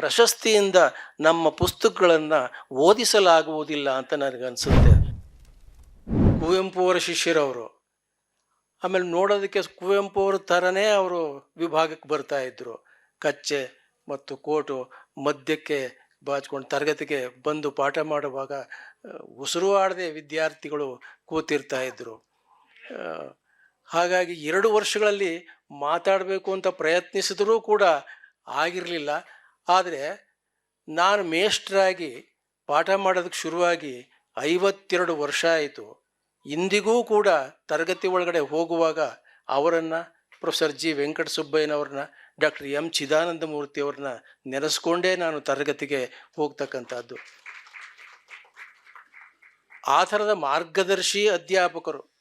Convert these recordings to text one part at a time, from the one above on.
ಪ್ರಶಸ್ತಿಯಿಂದ ನಮ್ಮ ಪುಸ್ತಕಗಳನ್ನು ಓದಿಸಲಾಗುವುದಿಲ್ಲ ಅಂತ ನನಗನ್ಸುತ್ತೆ. ಕುವೆಂಪು ಅವರ ಶಿಷ್ಯರವರು. ಆಮೇಲೆ ನೋಡೋದಕ್ಕೆ ಕುವೆಂಪು ಅವ್ರ ಥರನೇ ಅವರು ವಿಭಾಗಕ್ಕೆ ಬರ್ತಾ ಇದ್ರು. ಕಚ್ಚೆ ಮತ್ತು ಕೋಟು ಮಧ್ಯಕ್ಕೆ ಬಾಚ್ಕೊಂಡು ತರಗತಿಗೆ ಬಂದು ಪಾಠ ಮಾಡುವಾಗ ಉಸಿರು ಆಡದೆ ವಿದ್ಯಾರ್ಥಿಗಳು ಕೂತಿರ್ತಾ ಇದ್ದರು ಹಾಗಾಗಿ ಎರಡು ವರ್ಷಗಳಲ್ಲಿ ಮಾತಾಡಬೇಕು ಅಂತ ಪ್ರಯತ್ನಿಸಿದರೂ ಕೂಡ ಆಗಿರಲಿಲ್ಲ. ಆದರೆ ನಾನು ಮೇಷ್ಟ್ರಾಗಿ ಪಾಠ ಮಾಡೋದಕ್ಕೆ ಶುರುವಾಗಿ ಐವತ್ತೆರಡು ವರ್ಷ ಆಯಿತು. ಇಂದಿಗೂ ಕೂಡ ತರಗತಿ ಒಳಗಡೆ ಹೋಗುವಾಗ ಅವರನ್ನು ಪ್ರೊಫೆಸರ್ ಜಿ. ವೆಂಕಟಸುಬ್ಬಯ್ಯನವ್ರನ್ನ, ಡಾಕ್ಟರ್ ಎಂ. ಚಿದಾನಂದ ಮೂರ್ತಿಯವ್ರನ್ನ ನೆನೆಸ್ಕೊಂಡೇ ನಾನು ತರಗತಿಗೆ ಹೋಗ್ತಕ್ಕಂಥದ್ದು. ಆ ಥರದ ಮಾರ್ಗದರ್ಶಿ ಅಧ್ಯಾಪಕರು.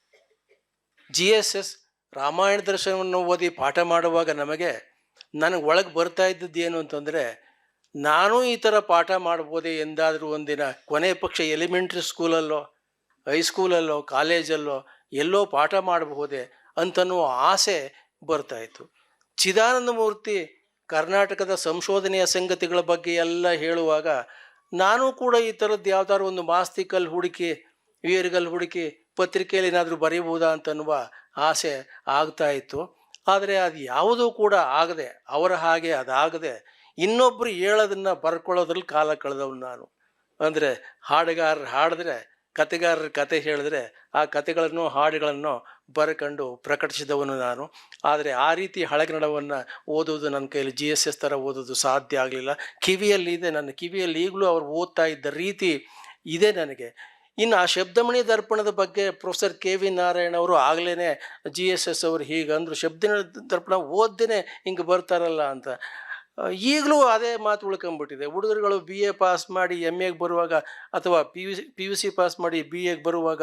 ಜಿ. ಎಸ್. ಎಸ್. ರಾಮಾಯಣ ದರ್ಶನವನ್ನು ಓದಿ ಪಾಠ ಮಾಡುವಾಗ ನಮಗೆ ನನಗೆ ಒಳಗೆ ಬರ್ತಾ ಇದ್ದದ್ದು ಏನು ಅಂತಂದರೆ, ನಾನು ಈ ಥರ ಪಾಠ ಮಾಡ್ಬೋದೇ ಎಂದಾದರೂ ಒಂದಿನ ಕೊನೆ ಪಕ್ಷ ಎಲಿಮೆಂಟ್ರಿ ಸ್ಕೂಲಲ್ಲೋ ಹೈಸ್ಕೂಲಲ್ಲೋ ಕಾಲೇಜಲ್ಲೋ ಎಲ್ಲೋ ಪಾಠ ಮಾಡಬಹುದೇ ಅಂತನ್ನುವ ಆಸೆ ಬರ್ತಾಯಿತ್ತು ಚಿದಾನಂದ ಮೂರ್ತಿ ಕರ್ನಾಟಕದ ಸಂಶೋಧನೆಯ ಸಂಗತಿಗಳ ಬಗ್ಗೆ ಎಲ್ಲ ಹೇಳುವಾಗ, ನಾನು ಕೂಡ ಈ ಥರದ್ದು ಯಾವ್ದಾದ್ರು ಒಂದು ಮಾಸ್ತಿಕಲ್ಲಿ ಹುಡುಕಿ ವೀರ್ಗಲ್ ಹುಡುಕಿ ಪತ್ರಿಕೆಯಲ್ಲಿ ಏನಾದರೂ ಬರೀಬಹುದಾ ಅಂತನ್ನುವ ಆಸೆ ಆಗ್ತಾ ಇತ್ತು. ಆದರೆ ಅದು ಯಾವುದೂ ಕೂಡ ಆಗದೆ, ಅವರ ಹಾಗೆ ಅದಾಗದೆ ಇನ್ನೊಬ್ಬರು ಹೇಳೋದನ್ನು ಬರ್ಕೊಳ್ಳೋದ್ರಲ್ಲಿ ಕಾಲ ಕಳೆದವನು ನಾನು. ಅಂದರೆ ಹಾಡುಗಾರರು ಹಾಡಿದ್ರೆ, ಕತೆಗಾರರ ಕತೆ ಹೇಳಿದ್ರೆ, ಆ ಕತೆಗಳನ್ನು, ಹಾಡುಗಳನ್ನು ಬರ್ಕೊಂಡು ಪ್ರಕಟಿಸಿದವನು ನಾನು. ಆದರೆ ಆ ರೀತಿ ಹಳಗನ್ನಡವನ್ನು ಓದೋದು ನನ್ನ ಕೈಯಲ್ಲಿ ಜಿ ಎಸ್ ಎಸ್ ಥರ ಓದೋದು ಸಾಧ್ಯ ಆಗಲಿಲ್ಲ. ಕಿವಿಯಲ್ಲಿ ಇದೆ ನನ್ನ, ಕಿವಿಯಲ್ಲಿ ಈಗಲೂ ಅವ್ರು ಓದ್ತಾ ಇದ್ದ ರೀತಿ ಇದೆ ನನಗೆ. ಇನ್ನು ಆ ಶಬ್ದಮಣಿ ದರ್ಪಣದ ಬಗ್ಗೆ ಪ್ರೊಫೆಸರ್ ಕೆ ವಿ ನಾರಾಯಣ ಅವರು ಆಗಲೇ ಜಿ ಎಸ್ ಎಸ್ ಅವರು ಹೀಗಂದರು, ಶಬ್ದಮಣಿ ದರ್ಪಣ ಓದ್ದೇನೆ ಹಿಂಗೆ ಬರ್ತಾರಲ್ಲ ಅಂತ. ಈಗಲೂ ಅದೇ ಮಾತು ಉಳ್ಕೊಂಬಿಟ್ಟಿದೆ. ಹುಡುಗರುಗಳು ಬಿ ಎ ಪಾಸ್ ಮಾಡಿ ಎಂ ಎಗೆ ಬರುವಾಗ ಅಥವಾ P U C P U C pass ಮಾಡಿ ಬಿ ಎಗೆ ಬರುವಾಗ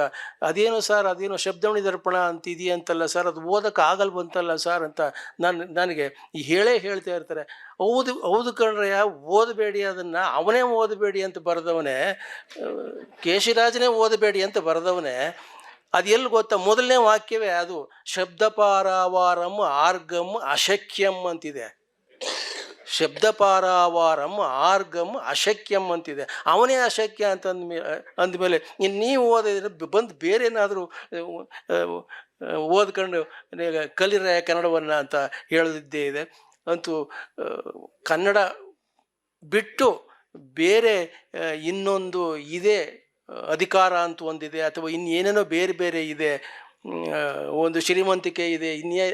ಅದೇನೋ ಸರ್ ಅದೇನೋ ಶಬ್ದವಣಿ ದರ್ಪಣ ಅಂತ ಇದೆಯಂತಲ್ಲ ಸರ್ ಅದು ಓದೋಕೆ ಆಗಲ್ವಂತಲ್ಲ ಸರ್ ಅಂತ ನಾನು, ನನಗೆ ಹೇಳೇ ಹೇಳ್ತಾ ಇರ್ತಾರೆ. ಹೌದು ಹೌದು ಕಣ್ರಯ್ಯ, ಓದಬೇಡಿ ಅದನ್ನು. ಅವನೇ ಓದಬೇಡಿ ಅಂತ ಬರೆದವನೇ ಕೇಶಿರಾಜನೇ ಓದಬೇಡಿ ಅಂತ ಬರೆದವನೇ, ಅದು ಎಲ್ಲಿ ಗೊತ್ತಾ? ಮೊದಲನೇ ವಾಕ್ಯವೇ ಅದು, ಶಬ್ದಪಾರಾವಾರಂ ಆರ್ಗಮ್ ಅಶಕ್ಯಂ ಅಂತಿದೆ. ಶಬ್ದಪಾರಾವಾರಂ ಆರ್ಗಂ ಅಶಕ್ಯಂ ಅಂತಿದೆ. ಅವನೇ ಅಶಕ್ಯ ಅಂತ ಅಂದ್ಮೇ ಅಂದಮೇಲೆ ಇನ್ನು ನೀವು ಓದಿದ್ರೆ ಬಂದು ಬೇರೆ ಏನಾದರೂ ಓದ್ಕೊಂಡು ಕಲಿರ ಕನ್ನಡವನ್ನು ಅಂತ ಹೇಳದಿದ್ದೇ ಇದೆ. ಅಂತೂ ಕನ್ನಡ ಬಿಟ್ಟು ಬೇರೆ ಇನ್ನೊಂದು ಇದೆ ಅಧಿಕಾರ ಅಂತ ಒಂದಿದೆ, ಅಥವಾ ಇನ್ನೇನೇನೋ ಬೇರೆ ಬೇರೆ ಇದೆ ಒಂದು ಶ್ರೀಮಂತಿಕೆ ಇದೆ ಇನ್ನೇ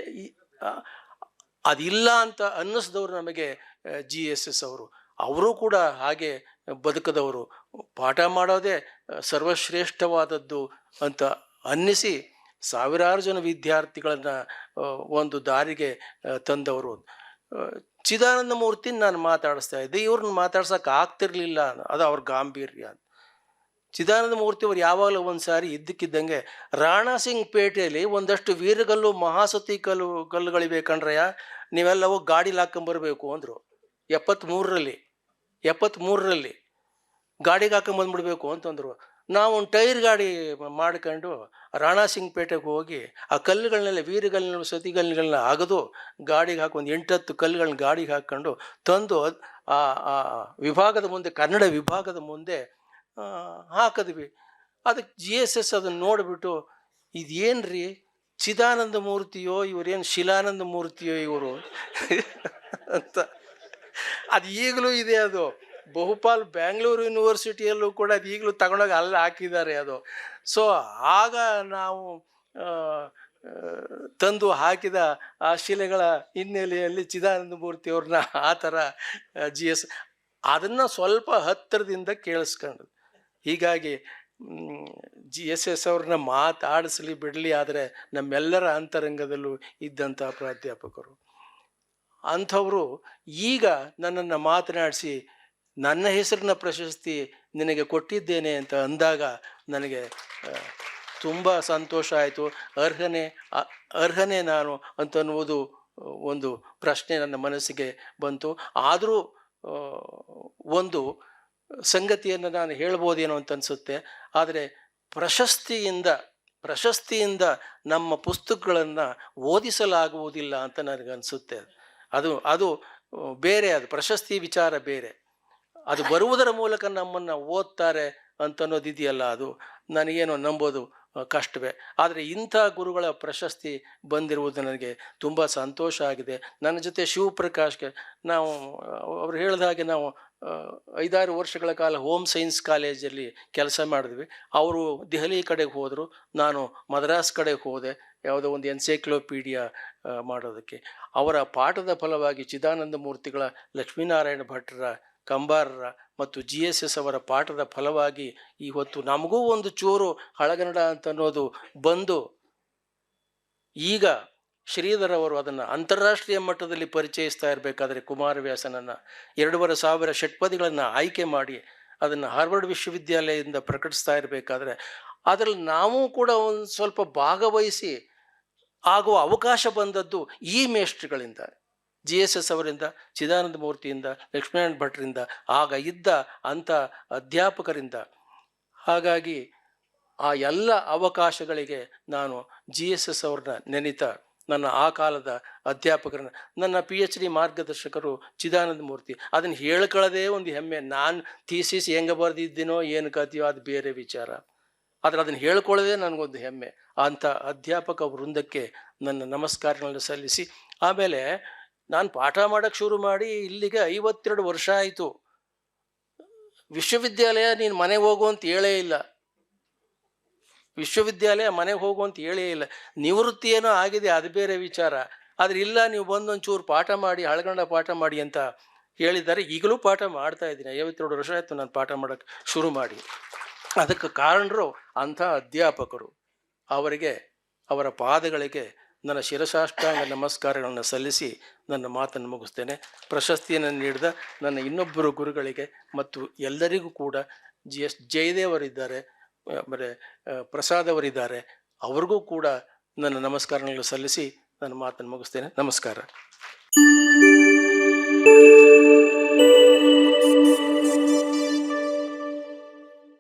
ಅದಿಲ್ಲ ಅಂತ ಅನ್ನಿಸ್ದವ್ರು ನಮಗೆ ಜಿ ಎಸ್ ಎಸ್ ಅವರು. ಅವರು ಕೂಡ ಹಾಗೆ ಬದುಕದವರು. ಪಾಠ ಮಾಡೋದೇ ಸರ್ವಶ್ರೇಷ್ಠವಾದದ್ದು ಅಂತ ಅನ್ನಿಸಿ ಸಾವಿರಾರು ಜನ ವಿದ್ಯಾರ್ಥಿಗಳನ್ನು ಒಂದು ದಾರಿಗೆ ತಂದವರು. ಚಿದಾನಂದ ಮೂರ್ತಿ ನಾನು ಮಾತಾಡಿಸ್ತಾ ಇದ್ದೆ. ಇವ್ರನ್ನ ಮಾತಾಡ್ಸೋಕೆ ಆಗ್ತಿರ್ಲಿಲ್ಲ. ಅದು ಅವ್ರ ಗಾಂಭೀರ್ಯ ಚಿದಾನಂದ ಮೂರ್ತಿ ಅವರು ಯಾವಾಗಲೂ ಒಂದು ಸಾರಿ ಇದ್ದಕ್ಕಿದ್ದಂಗೆ ರಾಣಾ ಸಿಂಗ್ ಪೇಟೆಯಲ್ಲಿ ಒಂದಷ್ಟು ವೀರಗಲ್ಲು, ಮಹಾಸತಿ ಕಲ್ಲು, ಕಲ್ಲುಗಳಿವೆ ಕಣ್ರಯ್ಯ. ಹೋಗಿ ಗಾಡೀಲಿ ಹಾಕೊಂಬರ್ಬೇಕು ಅಂದರು. ಎಪ್ಪತ್ತ್ಮೂರರಲ್ಲಿ ಎಪ್ಪತ್ತ್ಮೂರರಲ್ಲಿ ಗಾಡಿಗೆ ಹಾಕೊಂಬಂದ್ಬಿಡ್ಬೇಕು ಅಂತಂದರು. ನಾವು ಒಂದು ಟೈರ್ ಗಾಡಿ ಮಾಡ್ಕೊಂಡು ರಾಣಾ ಸಿಂಗ್ ಪೇಟೆಗೆ ಹೋಗಿ ಆ ಕಲ್ಲುಗಳನ್ನೆಲ್ಲ ವೀರಗಲ್ಲಿನ ಸತಿಗಲ್ಲುಗಳನ್ನ ಅಗದು ಗಾಡಿಗೆ ಹಾಕಿ ಒಂದು ಎಂಟತ್ತು ಕಲ್ಲುಗಳನ್ನ ಗಾಡಿಗೆ ಹಾಕ್ಕೊಂಡು ತಂದು ಆ ವಿಭಾಗದ ಮುಂದೆ, ಕನ್ನಡ ವಿಭಾಗದ ಮುಂದೆ ಹಾಕಿದ್ವಿ. ಅದಕ್ಕೆ ಜಿ ಎಸ್ ಎಸ್ ಅದನ್ನು ನೋಡಿಬಿಟ್ಟು ಇದೇನ್ರಿ ಚಿದಾನಂದ ಮೂರ್ತಿಯೋ, ಇವರೇನು ಶಿಲಾನಂದ ಮೂರ್ತಿಯೋ ಇವರು? ಅಂತ. ಅದು ಈಗಲೂ ಇದೆ ಅದು. ಬಹುಪಾಲ್ ಬ್ಯಾಂಗ್ಳೂರು ಯೂನಿವರ್ಸಿಟಿಯಲ್ಲೂ ಕೂಡ ಅದು ಈಗಲೂ ತಗೊಂಡೋಗಿ ಅಲ್ಲಿ ಹಾಕಿದ್ದಾರೆ ಅದು. ಸೊ ಆಗ ನಾವು ತಂದು ಹಾಕಿದ ಆ ಶಿಲೆಗಳ ಹಿನ್ನೆಲೆಯಲ್ಲಿ ಚಿದಾನಂದ ಮೂರ್ತಿಯವ್ರನ್ನ ಆ ಥರ ಜಿ ಎಸ್ ಅದನ್ನು ಸ್ವಲ್ಪ ಹತ್ತಿರದಿಂದ ಕೇಳಿಸ್ಕೊಂಡು ಹೀಗಾಗಿ ಜಿ ಎಸ್ ಎಸ್ ಅವ್ರನ್ನ ಮಾತಾಡಿಸ್ಲಿ ಬಿಡಲಿ ಆದರೆ ನಮ್ಮೆಲ್ಲರ ಅಂತರಂಗದಲ್ಲೂ ಇದ್ದಂಥ ಪ್ರಾಧ್ಯಾಪಕರು. ಅಂಥವರು ಈಗ ನನ್ನನ್ನು ಮಾತನಾಡಿಸಿ, ನನ್ನ ಹೆಸರಿನ ಪ್ರಶಸ್ತಿ ನಿನಗೆ ಕೊಟ್ಟಿದ್ದೇನೆ ಅಂತ ಅಂದಾಗ ನನಗೆ ತುಂಬ ಸಂತೋಷ ಆಯಿತು. ಅರ್ಹನೆ ಅರ್ಹನೆ ನಾನು ಅಂತನ್ನುವುದು ಒಂದು ಪ್ರಶ್ನೆ ನನ್ನ ಮನಸ್ಸಿಗೆ ಬಂತು. ಆದರೂ ಒಂದು ಸಂಗತಿಯನ್ನು ನಾನು ಹೇಳ್ಬೋದೇನೋ ಅಂತ ಅನಿಸುತ್ತೆ. ಆದರೆ ಪ್ರಶಸ್ತಿಯಿಂದ ಪ್ರಶಸ್ತಿಯಿಂದ ನಮ್ಮ ಪುಸ್ತಕಗಳನ್ನು ಓದಿಸಲಾಗುವುದಿಲ್ಲ ಅಂತ ನನಗನ್ಸುತ್ತೆ ಅದು. ಅದು ಬೇರೆ ಅದು ಪ್ರಶಸ್ತಿ ವಿಚಾರ ಬೇರೆ. ಅದು ಬರುವುದರ ಮೂಲಕ ನಮ್ಮನ್ನು ಓದ್ತಾರೆ ಅಂತ ಅನ್ನೋದಿದೆಯಲ್ಲ ಅದು. ನನಗೇನೋ ನಂಬೋದು? ಕಷ್ಟವೇ. ಆದರೆ ಇಂಥ ಗುರುಗಳ ಪ್ರಶಸ್ತಿ ಬಂದಿರುವುದು ನನಗೆ ತುಂಬ ಸಂತೋಷ ಆಗಿದೆ. ನನ್ನ ಜೊತೆ ಶಿವಪ್ರಕಾಶ್ಗೆ ನಾವು, ಅವ್ರು ಹೇಳಿದ ಹಾಗೆ ನಾವು ಐದಾರು ವರ್ಷಗಳ ಕಾಲ ಹೋಮ್ ಸೈನ್ಸ್ ಕಾಲೇಜಲ್ಲಿ ಕೆಲಸ ಮಾಡಿದ್ವಿ. ಅವರು ದೆಹಲಿ ಕಡೆಗೆ ಹೋದರು, ನಾನು ಮದ್ರಾಸ್ ಕಡೆಗೆ ಹೋದೆ, ಯಾವುದೋ ಒಂದು ಎನ್ಸೈಕ್ಲೋಪೀಡಿಯಾ ಮಾಡೋದಕ್ಕೆ. ಅವರ ಪಾಠದ ಫಲವಾಗಿ ಚಿದಾನಂದ ಮೂರ್ತಿಗಳ ಲಕ್ಷ್ಮೀನಾರಾಯಣ ಭಟ್ರ ಕಂಬಾರರ ಮತ್ತು ಜಿ ಎಸ್ ಎಸ್ ಅವರ ಪಾಠದ ಫಲವಾಗಿ ಇವತ್ತು ನಮಗೂ ಒಂದು ಚೂರು ಹಳಗನ್ನಡ ಅಂತ ಅನ್ನೋದು ಬಂದು ಈಗ ಶ್ರೀಧರ್ ಅವರು ಅದನ್ನು ಅಂತಾರಾಷ್ಟ್ರೀಯ ಮಟ್ಟದಲ್ಲಿ ಪರಿಚಯಿಸ್ತಾ ಇರಬೇಕಾದ್ರೆ ಕುಮಾರವ್ಯಾಸನನ್ನು ಎರಡೂವರೆ ಸಾವಿರ ಷಟ್ಪದಿಗಳನ್ನು ಆಯ್ಕೆ ಮಾಡಿ ಅದನ್ನು ಹಾರ್ವರ್ಡ್ ವಿಶ್ವವಿದ್ಯಾಲಯದಿಂದ ಪ್ರಕಟಿಸ್ತಾ ಇರಬೇಕಾದ್ರೆ ಅದರಲ್ಲಿ ನಾವು ಕೂಡ ಒಂದು ಸ್ವಲ್ಪ ಭಾಗವಹಿಸಿ ಆಗುವ ಅವಕಾಶ ಬಂದದ್ದು ಈ ಮೇಷ್ಟ್ರುಗಳಿಂದ ಜಿ ಎಸ್ ಎಸ್ ಅವರಿಂದ, ಚಿದಾನಂದ ಮೂರ್ತಿಯಿಂದ, ಲಕ್ಷ್ಮೀನಾರಾಯಣ ಭಟ್ರಿಂದ, ಆಗ ಇದ್ದ ಅಂಥ ಅಧ್ಯಾಪಕರಿಂದ. ಹಾಗಾಗಿ ಆ ಎಲ್ಲ ಅವಕಾಶಗಳಿಗೆ ನಾನು ಜಿ ಎಸ್ ಎಸ್ ಅವ್ರನ್ನ ನೆನೀತಾ, ನನ್ನ ಆ ಕಾಲದ ಅಧ್ಯಾಪಕರನ್ನ. ನನ್ನ ಪಿ ಎಚ್ ಡಿ ಮಾರ್ಗದರ್ಶಕರು ಚಿದಾನಂದ ಮೂರ್ತಿ. ಅದನ್ನು ಹೇಳ್ಕೊಳ್ಳೋದೇ ಒಂದು ಹೆಮ್ಮೆ. ನಾನು ಥೀಸಿಸ್ ಹೆಂಗೆ ಬರೆದಿದ್ದೀನೋ ಏನು ಕತಿಯೋ ಅದು ಬೇರೆ ವಿಚಾರ. ಆದರೆ ಅದನ್ನು ಹೇಳ್ಕೊಳ್ಳೋದೇ ನನಗೊಂದು ಹೆಮ್ಮೆ. ಅಂಥ ಅಧ್ಯಾಪಕ ವೃಂದಕ್ಕೆ ನನ್ನ ನಮಸ್ಕಾರಗಳನ್ನು ಸಲ್ಲಿಸಿ, ಆಮೇಲೆ ನಾನು ಪಾಠ ಮಾಡೋಕ್ಕೆ ಶುರು ಮಾಡಿ ಇಲ್ಲಿಗೆ ಐವತ್ತೆರಡು ವರ್ಷ ಆಯಿತು. ವಿಶ್ವವಿದ್ಯಾಲಯ ನೀನು ಮನೆಗೆ ಹೋಗು ಅಂತ ಹೇಳೇ ಇಲ್ಲ. ವಿಶ್ವವಿದ್ಯಾಲಯ ಮನೆಗೆ ಹೋಗು ಅಂತ ಹೇಳೇ ಇಲ್ಲ. ನಿವೃತ್ತಿ ಏನೋ ಆಗಿದೆ, ಅದು ಬೇರೆ ವಿಚಾರ. ಆದರೆ ಇಲ್ಲ, ನೀವು ಬಂದೊಂಚೂರು ಪಾಠ ಮಾಡಿ ಹಳಗಂಡ ಪಾಠ ಮಾಡಿ ಅಂತ ಹೇಳಿದ್ದಾರೆ. ಈಗಲೂ ಪಾಠ ಮಾಡ್ತಾ ಇದ್ದೀನಿ. ಐವತ್ತೆರಡು ವರ್ಷ ಆಯಿತು ನಾನು ಪಾಠ ಮಾಡೋಕ್ಕೆ ಶುರು ಮಾಡಿ. ಅದಕ್ಕೆ ಕಾರಣರು ಅಂಥ ಅಧ್ಯಾಪಕರು. ಅವರಿಗೆ, ಅವರ ಪಾದಗಳಿಗೆ ನನ್ನ ಶಿರಸಾಷ್ಟಾಂಗ ನಮಸ್ಕಾರಗಳನ್ನು ಸಲ್ಲಿಸಿ ನನ್ನ ಮಾತನ್ನು ಮುಗಿಸ್ತೇನೆ. ಪ್ರಶಸ್ತಿಯನ್ನು ನೀಡಿದ ನನ್ನ ಇನ್ನೊಬ್ಬರು ಗುರುಗಳಿಗೆ ಮತ್ತು ಎಲ್ಲರಿಗೂ ಕೂಡ ಜಿ ಎಸ್ ಜಯದೇವರಿದ್ದಾರೆ, ಆಮೇಲೆ ಪ್ರಸಾದ್ ಅವರಿದ್ದಾರೆ ಅವ್ರಿಗೂ ಕೂಡ ನನ್ನ ನಮಸ್ಕಾರಗಳನ್ನು ಸಲ್ಲಿಸಿ ನನ್ನ ಮಾತನ್ನು ಮುಗಿಸ್ತೇನೆ. ನಮಸ್ಕಾರ.